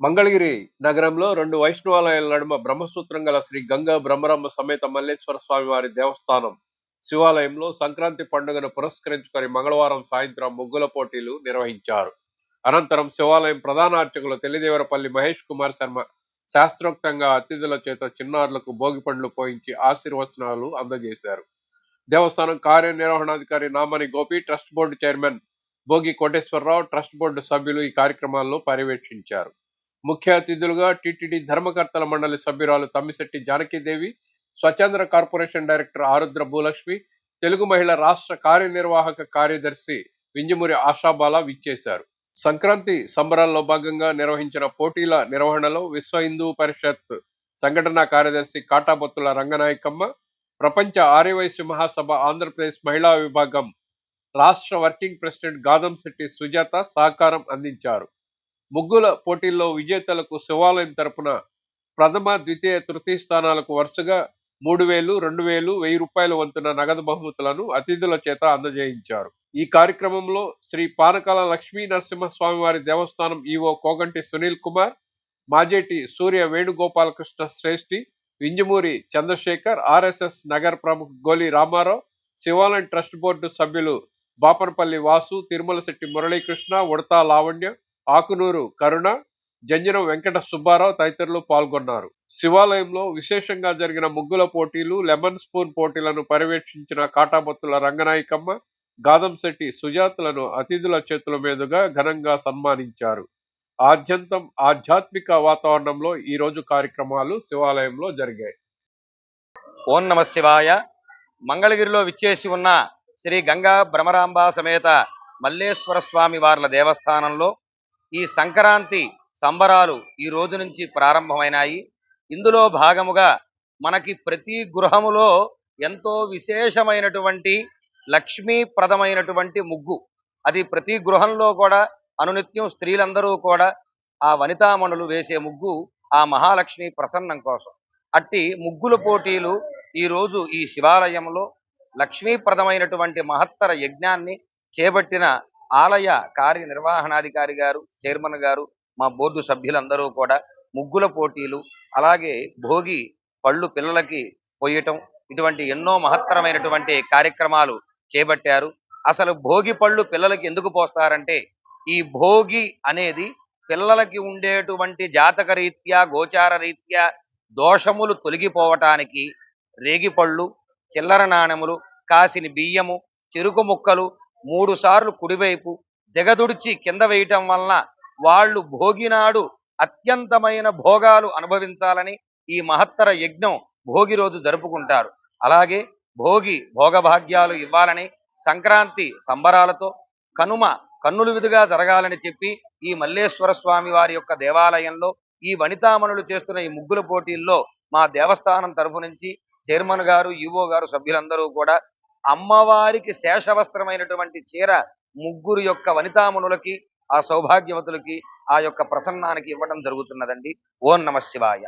మంగళగిరి నగరంలో రెండు వైష్ణవాలయాల నడుమ బ్రహ్మసూత్రం గల శ్రీ గంగా బ్రహ్మరమ్మ సమేత మల్లేశ్వర స్వామి వారి దేవస్థానం. శివాలయంలో సంక్రాంతి పండుగను పురస్కరించుకొని మంగళవారం సాయంత్రం ముగ్గుల పోటీలు నిర్వహించారు. అనంతరం శివాలయం ప్రధాన అర్చకులు తెలిదేవరపల్లి మహేష్ కుమార్ శర్మ శాస్త్రోక్తంగా అతిథుల చేత చిన్నారులకు భోగి పండ్లు పోయించి ఆశీర్వచనాలు అందజేశారు. దేవస్థానం కార్యనిర్వహణాధికారి Namani Gopi trust board chairman Bhogi Koteswararao trust board సభ్యులు ఈ కార్యక్రమాల్లో పర్యవేక్షించారు. ముఖ్య అతిథులుగా టీటీడీ ధర్మకర్తల మండలి సభ్యురాలు తమ్మిశెట్టి జానకీదేవి స్వచ్ఛంద్ర కార్పొరేషన్ డైరెక్టర్ ఆరుద్ర భూలక్ష్మి తెలుగు మహిళ రాష్ట్ర కార్యనిర్వాహక కార్యదర్శి వింజమూరి ఆశాబాల విచ్చేశారు. సంక్రాంతి సంబరాల్లో భాగంగా నిర్వహించిన పోటీల నిర్వహణలో విశ్వ హిందూ పరిషత్ సంఘటనా కార్యదర్శి కాటాబొత్తుల రంగనాయకమ్మ ప్రపంచ ఆర్యవైశ్య మహాసభ ఆంధ్రప్రదేశ్ మహిళా విభాగం రాష్ట్ర వర్కింగ్ ప్రెసిడెంట్ గాదంశెట్టి సుజాత సహకారం అందించారు. ముగ్గుల పోటీల్లో విజేతలకు శివాలయం తరపున ప్రథమ ద్వితీయ తృతీయ స్థానాలకు వరుసగా మూడు వేలు రెండు వేలు వెయ్యి రూపాయల వంతున నగదు బహుమతులను అతిథుల చేత అందజేయించారు. ఈ కార్యక్రమంలో శ్రీ పానకాల లక్ష్మీ నరసింహస్వామి వారి దేవస్థానం ఈవో కోగంటి సునీల్ కుమార్ మాజేటి సూర్య వేణుగోపాలకృష్ణ శ్రేష్ఠి వింజమూరి చంద్రశేఖర్ ఆర్ఎస్ఎస్ నగర ప్రముఖ గోలి రామారావు శివాలయం ట్రస్ట్ బోర్డు సభ్యులు బాపనపల్లి వాసు తిరుమల శెట్టి మురళీకృష్ణ ఉడతా లావణ్య ఆకునూరు కరుణ జంజనం వెంకట సుబ్బారావు తదితరులు పాల్గొన్నారు. శివాలయంలో విశేషంగా జరిగిన ముగ్గుల పోటీలు లెమన్ స్పూన్ పోటీలను పర్యవేక్షించిన కాటామత్తుల రంగనాయకమ్మ గాదంశెట్టి సుజాతలను అతిథుల చేతుల మీదుగా ఘనంగా సన్మానించారు. ఆద్యంతం ఆధ్యాత్మిక వాతావరణంలో ఈ రోజు కార్యక్రమాలు శివాలయంలో జరిగాయి. ఓం నమ శివాయ. మంగళగిరిలో విచ్చేసి ఉన్న శ్రీ గంగా భ్రమరాంబ సమేత మల్లేశ్వర స్వామి వార్ల దేవస్థానంలో ఈ సంక్రాంతి సంబరాలు ఈ రోజు నుంచి ప్రారంభమైనాయి. ఇందులో భాగముగా మనకి ప్రతి గృహములో ఎంతో విశేషమైనటువంటి లక్ష్మీప్రదమైనటువంటి ముగ్గు. అది ప్రతి గృహంలో కూడా అనునిత్యం స్త్రీలందరూ కూడా ఆ వనితామణులు వేసే ముగ్గు ఆ మహాలక్ష్మి ప్రసన్నం కోసం. అట్టి ముగ్గుల పోటీలు ఈ రోజు ఈ శివాలయంలో లక్ష్మీప్రదమైనటువంటి మహత్తర యజ్ఞాన్ని చేపట్టిన ఆలయ కార్యనిర్వహణాధికారి గారు చైర్మన్ గారు మా బోర్డు సభ్యులందరూ కూడా ముగ్గుల పోటీలు అలాగే భోగి పళ్ళు పిల్లలకి పోయటం ఇటువంటి ఎన్నో మహత్తరమైనటువంటి కార్యక్రమాలు చేపట్టారు. అసలు భోగి పళ్ళు పిల్లలకి ఎందుకు పోస్తారంటే ఈ భోగి అనేది పిల్లలకి ఉండేటువంటి జాతక రీత్యా గోచార రీత్యా దోషములు తొలగిపోవటానికి రేగిపళ్ళు చిల్లర నాణెములు కాసిన బియ్యము చెరుకు ముక్కలు మూడు సార్లు కుడివైపు దిగదుడిచి కింద వేయటం వలన వాళ్ళు భోగినాడు అత్యంతమైన భోగాలు అనుభవించాలని ఈ మహత్తర యజ్ఞం భోగి రోజు జరుపుకుంటారు. అలాగే భోగి భోగభాగ్యాలు ఇవ్వాలని సంక్రాంతి సంబరాలతో కనుమ కన్నులు విధుగా జరగాలని చెప్పి ఈ మల్లేశ్వర స్వామి వారి యొక్క దేవాలయంలో ఈ వనితామణులు చేస్తున్న ఈ ముగ్గుల పోటీల్లో మా దేవస్థానం తరఫు నుంచి చైర్మన్ గారు ఈవో గారు సభ్యులందరూ కూడా అమ్మవారికి శేషవస్త్రమైనటువంటి చీర ముగ్గురు యొక్క వనితామునులకి ఆ సౌభాగ్యవతులకి ఆ యొక్క ప్రసన్నానికి ఇవ్వడం జరుగుతున్నదండి. ఓం నమ శివాయ.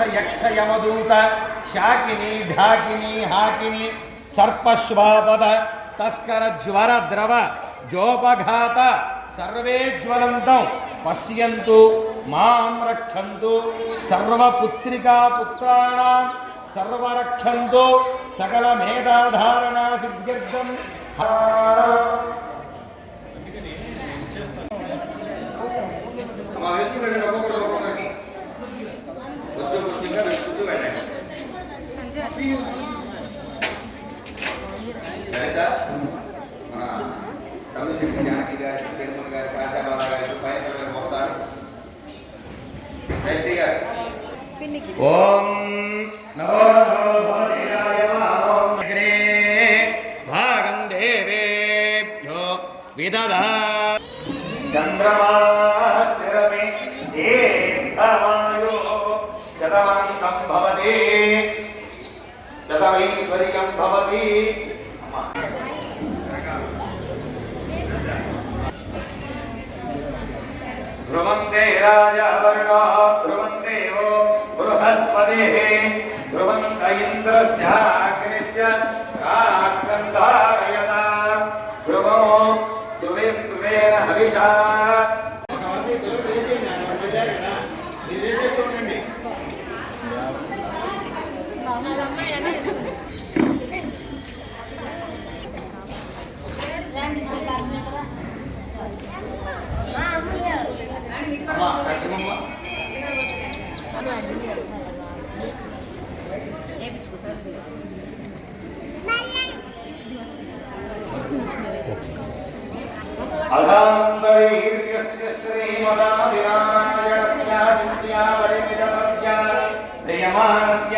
రాక్షస యక్ష యమదూత శాకిని ఢాకిని హాకిని సర్పశ్వాపద తస్కర జ్వర ద్రవ జోపఘాత సర్వే జ్వలంతం పశ్యంతు మాం రక్షంతు సర్వపుత్రికా పుత్రాణం సర్వరక్షంతు సకల మేధాధారణ సిద్ధ్యర్థం. అమ్మా ఒక్కొక్కరు 就用今天的出租来。ध्रुवन्ते राजावर्णाः ध्रुवन्ते वो बृहस्पतिः ध्रुवन्त इन्द्रश्चाग्निश्च राष्ट्रं धारयता ध्रुवो ध्रुवें ध्रुवेण हविषा అధాంతరీర్యస్య శ్రీమదాదినారాయణస్య విద్యావరిమిదసద్య ప్రియమానస్య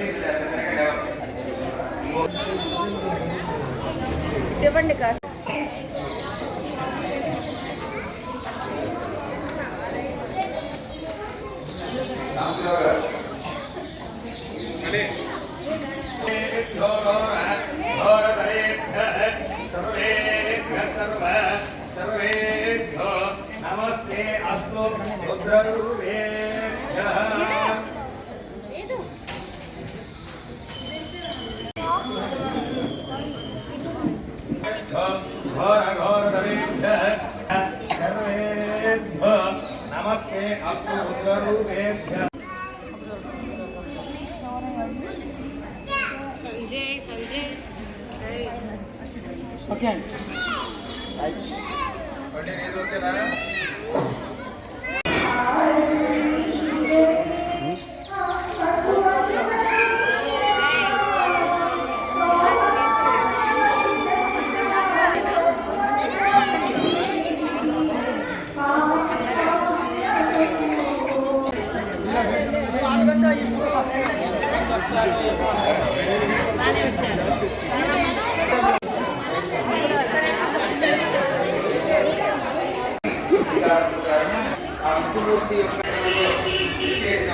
again, ఆ విష్ణుమూర్తి యొక్క విశేషణ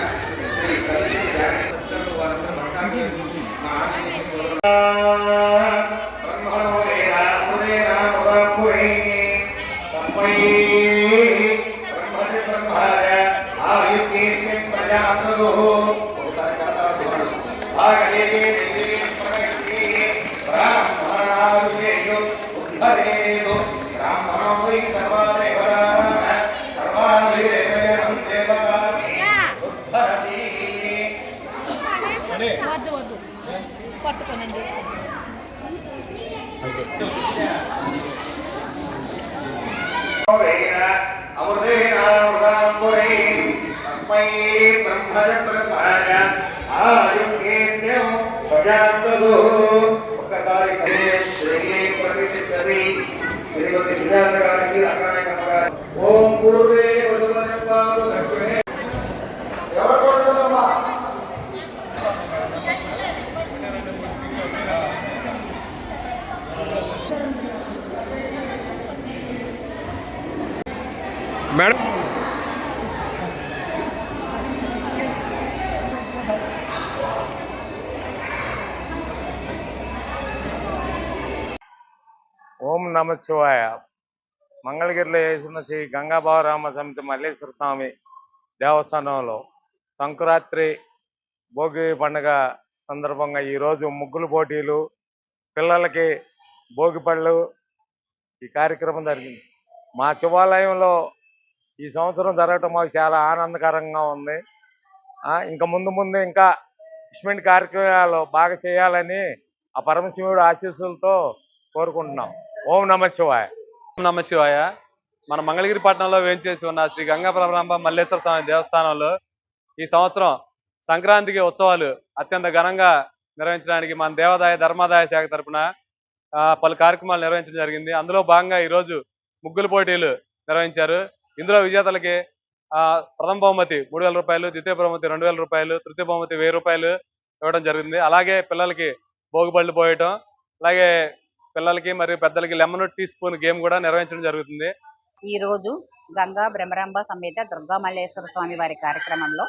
తస్మై బ్రహ్మజ బ్రహ్మజ. ఆయుర్గేత్యం మేడం. ఓం నమ శివాయ. మంగళగిరిలో వేసిన శ్రీ గంగాభావరామ సమితి మల్లేశ్వర స్వామి దేవస్థానంలో సంక్రాంతి భోగి పండుగ సందర్భంగా ఈరోజు ముగ్గులు పోటీలు పిల్లలకి భోగి పళ్ళు ఈ కార్యక్రమం జరిగింది. మా శివాలయంలో ఈ సంవత్సరం జరగటం మాకు చాలా ఆనందకరంగా ఉంది. ఆ, ఇంకా ముందు ముందు ఇంకా ఇష్మెంట్ కార్యక్రమాలు బాగా చేయాలని ఆ పరమశివుడు ఆశీస్సులతో కోరుకుంటున్నాం. ఓం నమ శివాయ. ఓం నమ శివాయ. మన మంగళగిరి పట్టణంలో వేంచేసి ఉన్న శ్రీ గంగా ప్రభరాంబ మల్లేశ్వర స్వామి దేవస్థానంలో ఈ సంవత్సరం సంక్రాంతికి ఉత్సవాలు అత్యంత ఘనంగా నిర్వహించడానికి మన దేవాదాయ ధర్మాదాయ శాఖ తరఫున పలు కార్యక్రమాలు నిర్వహించడం జరిగింది. అందులో భాగంగా ఈ రోజు ముగ్గులు పోటీలు నిర్వహించారు. ఇందులో విజేతలకి ఆ, ప్రథమ బహుమతి మూడు వేల రూపాయలు ద్వితీయ బహుమతి రెండు వేల రూపాయలు తృతీయ బహుమతి వెయ్యి రూపాయలు ఇవ్వడం జరిగింది. అలాగే పిల్లలకి భోగిపళ్ళు పోయటం అలాగే పిల్లలకి మరియు పెద్దలకి లెమన్ టీ స్పూన్ గేమ్ కూడా నిర్వహించడం జరుగుతుంది. ఈ రోజు గంగా బ్రహ్మరంభ సమేత దుర్గా మల్లేశ్వర స్వామి వారి కార్యక్రమంలో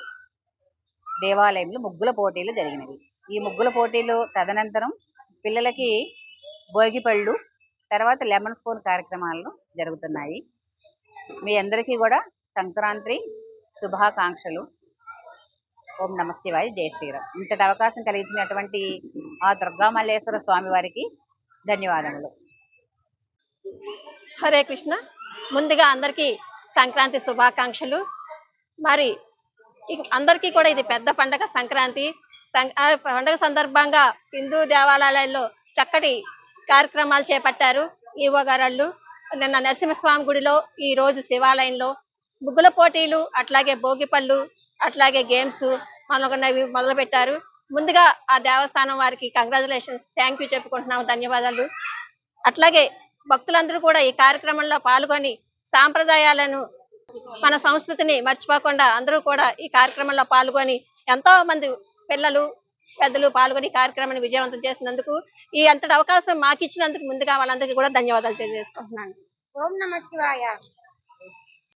దేవాలయంలో ముగ్గుల పోటీలు జరిగినవి. ఈ ముగ్గుల పోటీలు తదనంతరం పిల్లలకి భోగిపళ్ళు తర్వాత లెమన్ స్పూన్ కార్యక్రమాలు జరుగుతున్నాయి. మీ అందరికీ కూడా సంక్రాంతి శుభాకాంక్షలు. ఓం నమ జయ శ్రీరామ్. ఇంతటి అవకాశం కలిగించినటువంటి ఆ దుర్గా మల్లేశ్వర స్వామి వారికి ధన్యవాదములు. హరే కృష్ణ. ముందుగా అందరికీ సంక్రాంతి శుభాకాంక్షలు. మరి అందరికీ కూడా ఇది పెద్ద పండగ సంక్రాంతి. సం- పండగ సందర్భంగా హిందూ దేవాలయాల్లో చక్కటి కార్యక్రమాలు చేపట్టారు ఈవో గారాళ్ళు. నిన్న నరసింహస్వామి గుడిలో ఈ రోజు శివాలయంలో ముగ్గుల పోటీలు అట్లాగే భోగిపళ్ళు అట్లాగే గేమ్స్ మనకున్నవి మొదలు పెట్టారు ముందుగా ఆ దేవస్థానం వారికి కంగ్రాచులేషన్స్ థ్యాంక్ యూ చెప్పుకుంటున్నాము. ధన్యవాదాలు. అట్లాగే భక్తులందరూ కూడా ఈ కార్యక్రమంలో పాల్గొని సాంప్రదాయాలను మన సంస్కృతిని మర్చిపోకుండా అందరూ కూడా ఈ కార్యక్రమంలో పాల్గొని ఎంతో మంది పిల్లలు పెద్దలు పాల్గొని కార్యక్రమాన్ని విజయవంతం చేసినందుకు ఈ అంతటి అవకాశం మాకు ఇచ్చినందుకు ముందుగా వాళ్ళందరికీ కూడా ధన్యవాదాలు తెలియజేసుకుంటున్నాను. ఓం నమ శివాయ.